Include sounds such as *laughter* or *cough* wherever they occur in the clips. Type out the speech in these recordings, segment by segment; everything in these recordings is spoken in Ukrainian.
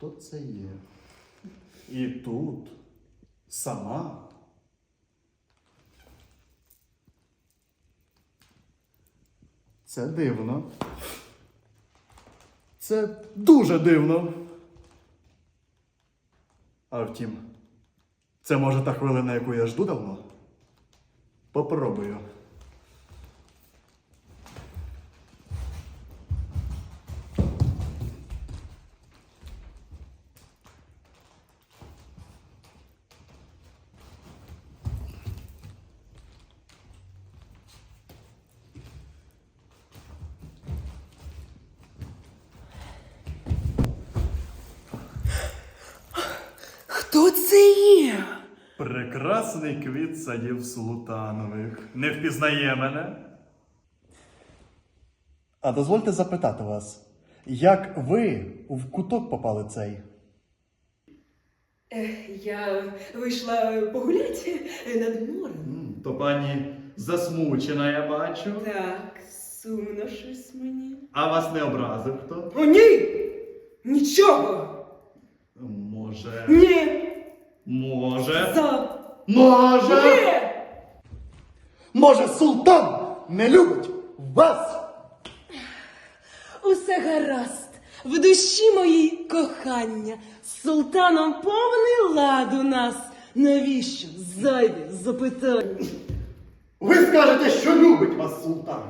хто це є. І тут сама. Це дивно. Це дуже дивно. А втім, це може та хвилина, яку я жду давно. Попробую. Хто це є? Прекрасний квіт садів султанових. Не впізнає мене. А дозвольте запитати вас, як ви в куток попали цей? Я вийшла погуляти над морем. М, То пані засмучена, я бачу. Так, сумно щось мені. А вас не образив хто? О, ні! Нічого! Може. Ні! Може. За! Може. Може, султан не любить вас? Усе гаразд. В душі моїй кохання. З султаном повний лад у нас. Навіщо зайві запитання? Ви скажете, що любить вас султан.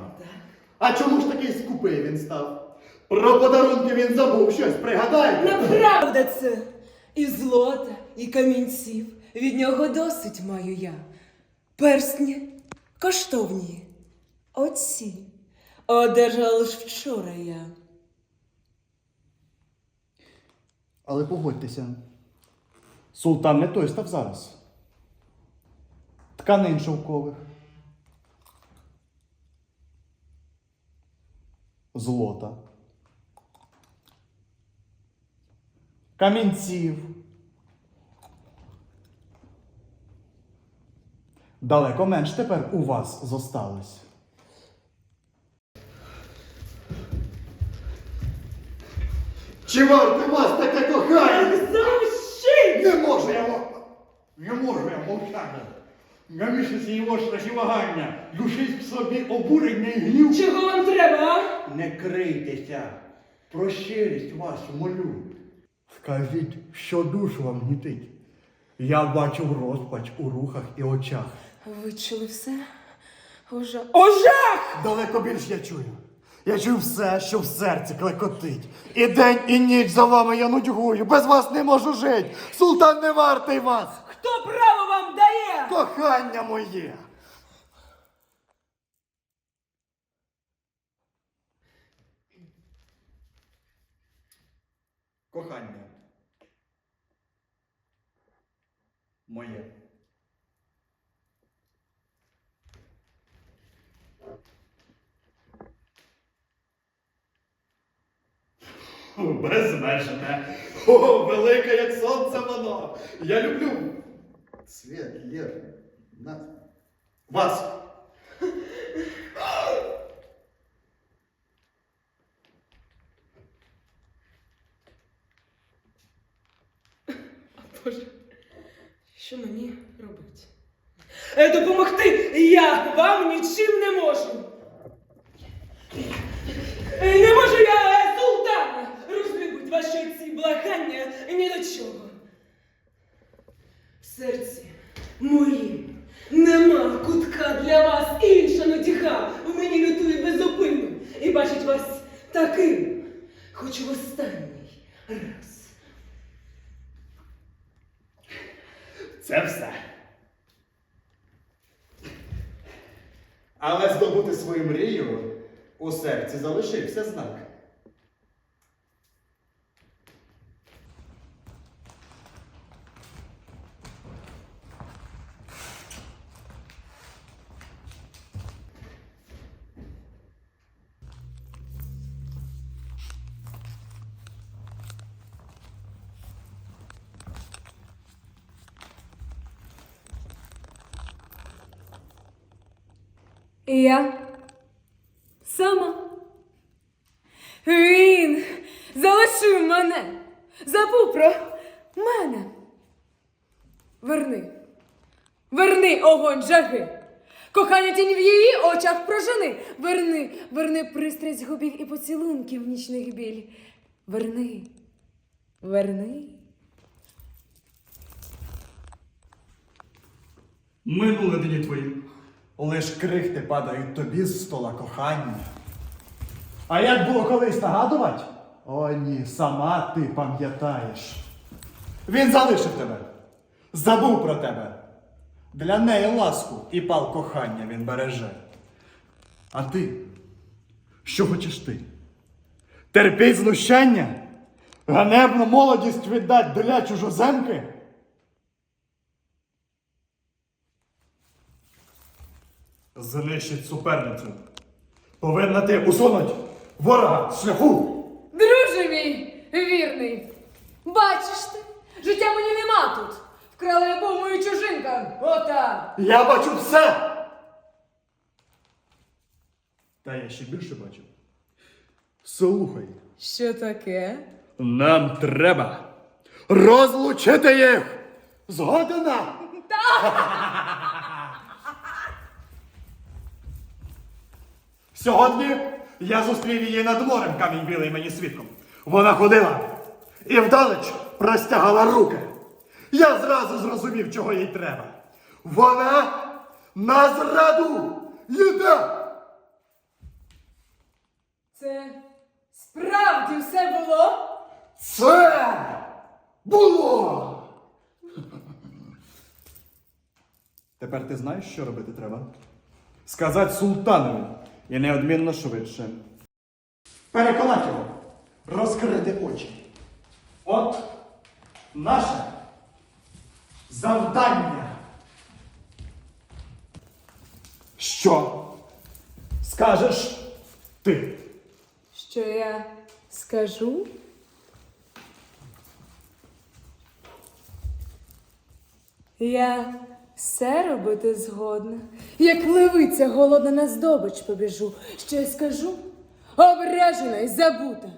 А чому ж такий скупий він став? Про подарунки він забув щось, пригадайте. Направда це. І злота, і камінців. Від нього досить маю я. Персні коштовні. Оці одержала лиш вчора я. Але погодьтеся, султан не той став зараз. Тканин шовкових. Злота. Камінців. Далеко менш тепер у вас зосталось. Чи варте вас таке кохання? Замовщи! Не можу я не можу я мовчати. На місяці його страшівагання душить в собі обурення і гнів. Чого вам треба, а? Не крийтеся, про щирість вас молю. Скажіть, що душу вам гнітить? Я бачу розпач у рухах і очах. Ви чули все? Ожах! Ожах! Далеко більш я чую. Я чую все, що в серці клекотить. І день, і ніч за вами я нудьгую. Без вас не можу жити. Султан не вартий вас. Хто право вам дає? Кохання моє. Кохання. Моє. Безмежне. *laughs* О, велике, як сонце воно. Я люблю. Світ, Лєр, нас. Вас. Боже, що мені робити? Е, допомогти я вам нічим не можу. Е, Не можу Моїм нема кутка для вас інша нудьга. В мені лютує безупинно і бачить вас таким, хочу в останній раз. Це все. Але здобути свою мрію у серці залишився знак. І я сама. Він залишив мене, Забув про мене. Верни. Верни огонь жаги. Кохання тінь в її очах прожени. Верни, верни пристрасть губів і поцілунків нічних біль. Верни, верни. Минули дні твої. Лиш крихти падають тобі з стола кохання. А як було колись нагадувати? О, ні, сама ти пам'ятаєш. Він залишив тебе, забув про тебе. Для неї ласку і пал кохання він береже. А ти? Що хочеш ти? Терпіть знущання? Ганебну молодість віддать для чужоземки? Знищить суперницю. Повинна ти усунуть ворога з шляху. Друже мій вірний. Бачиш ти, життя мені нема тут. Вкрала любов мою чужинка. Ота. Я бачу все. Та я ще більше бачу. Слухай. Що таке? Нам треба розлучити їх. Згодена. *laughs* Сьогодні я зустрів її над морем камінь білий мені свідком. Вона ходила і вдалеч простягала руки. Я зразу зрозумів, чого їй треба. Вона на зраду йде. Це справді все було? Це було. Тепер ти знаєш, що робити треба? Сказати султанові і неодмінно швидше. Переконати його, розкрити очі. От наше завдання. Що скажеш ти? Що я скажу? Я все робити згодна. Як левиця голодна на здобич побіжу. Що я скажу? Ображена й забута.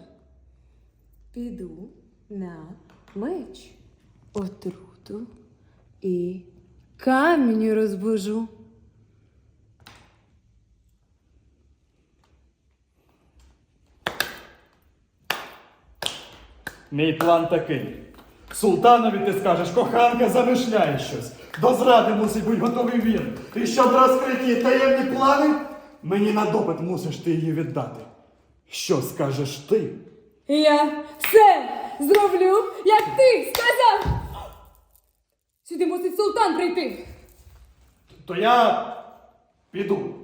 Піду на меч, отруту і камінь розбужу. Мій план такий. Султанові ти скажеш, коханка замишляє щось. До зради мусить бути готовий він. І щоб розкриті таємні плани, мені на допит мусиш ти її віддати. Що скажеш ти? Я все зроблю, як ти сказав. Сюди мусить султан прийти. То я піду.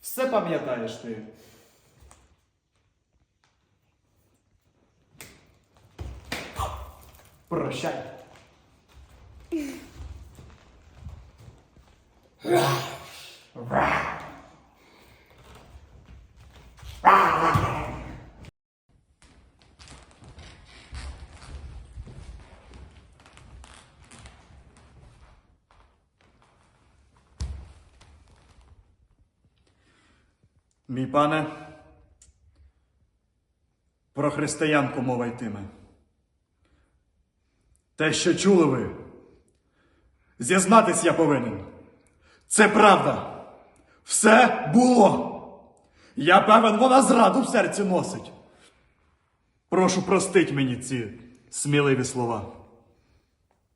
Все пам'ятаєш ти. Прощай. Мій пане, про християнку мова йтиме. Те, що чули ви, зізнатись я повинен. Це правда. Все було. Я певен, вона зраду в серці носить. Прошу простить мені ці сміливі слова.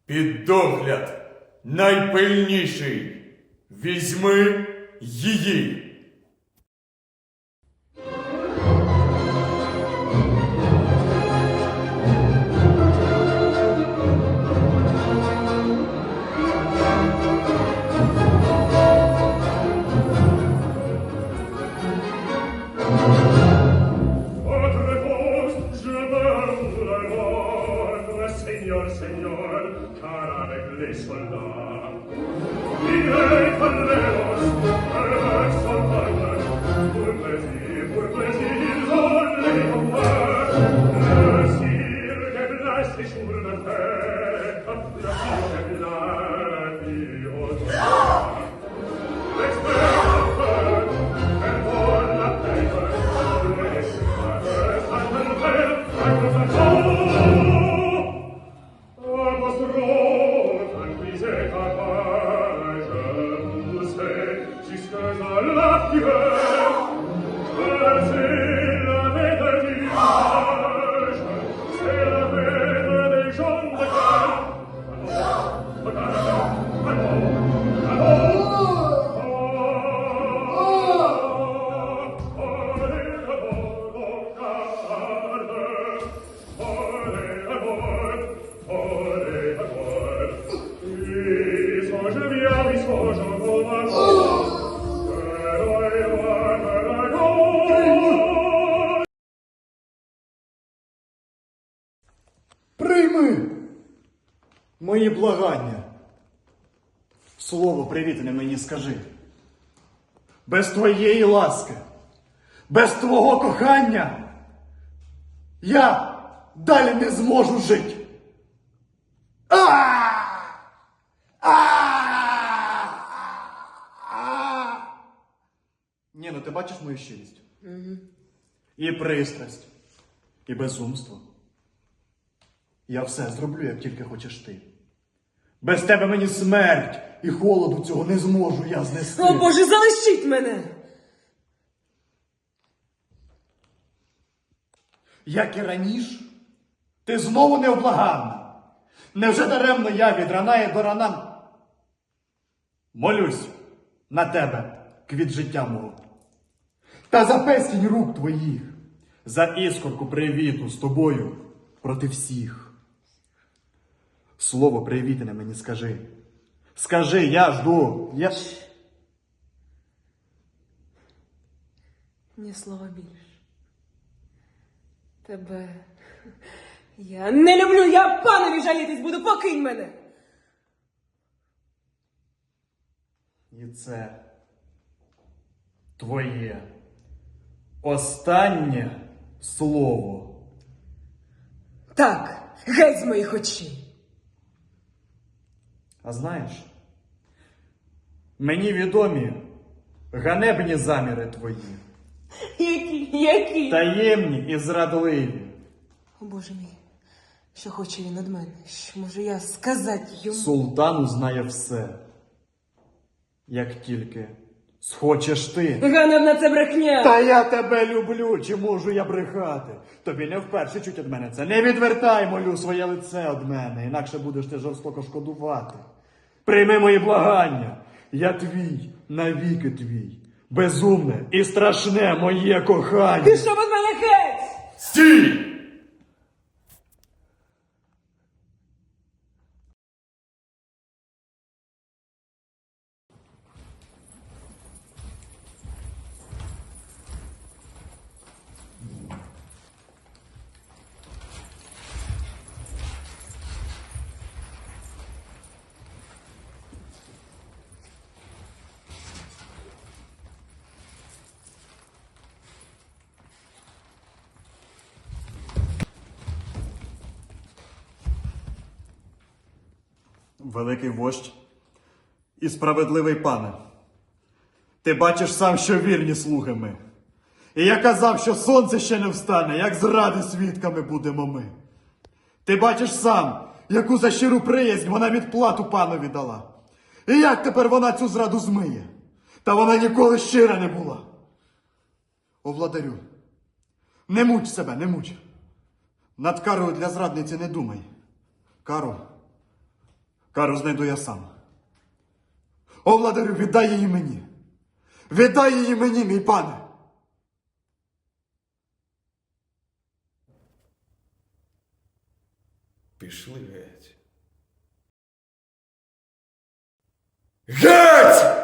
Під догляд найпильніший. Візьми її. Мої благання. Слово привітне мені скажи. Без твоєї ласки, без твого кохання я далі не зможу жити. Ні, ну ти бачиш мою щирість? І пристрасть, і безумство. Я все зроблю, як тільки хочеш ти. Без тебе мені смерть і холоду цього не зможу я знести. О Боже, залишіть мене! Як і раніше, ти знову необлаганна. Невже даремно я від рана і до рана молюсь на тебе, квіт життя мого. Та за пестінь рук твоїх, за іскорку привіту з тобою проти всіх. Слово привітне мені скажи. Скажи, я жду. Я... Ні слова більше. Тебе. Я не люблю, я панові жалітись буду, покинь мене! І це твоє останнє слово. Так, геть з моїх очей. А знаєш, мені відомі ганебні заміри твої, Які, які? таємні і зрадливі. О Боже мій, що хоче він від мене? Що можу я сказати йому? Султан узнає все, як тільки схочеш ти. Ганебна це брехня! Та я тебе люблю, чи можу я брехати? Тобі не вперше чуть від мене це. Не відвертай, молю, своє лице від мене, інакше будеш ти жорстоко шкодувати. Прийми мої благання. Я твій, навіки твій. Безумне і страшне моє кохання. Пішов від мене геть! Стій! Великий вождь і справедливий пане. Ти бачиш сам, що вірні слуги ми. І я казав, що сонце ще не встане, як зради свідками будемо ми. Ти бачиш сам, яку за щиру приязнь вона відплату панові дала. І як тепер вона цю зраду змиє? Та вона ніколи щира не була. О, владарю, не муч себе, не муч. Над карою для зрадниці не думай. Кару Кару знайду я сам. О, владарю, віддай її мені. Віддай її мені, мій пане. Пішли геть. Геть!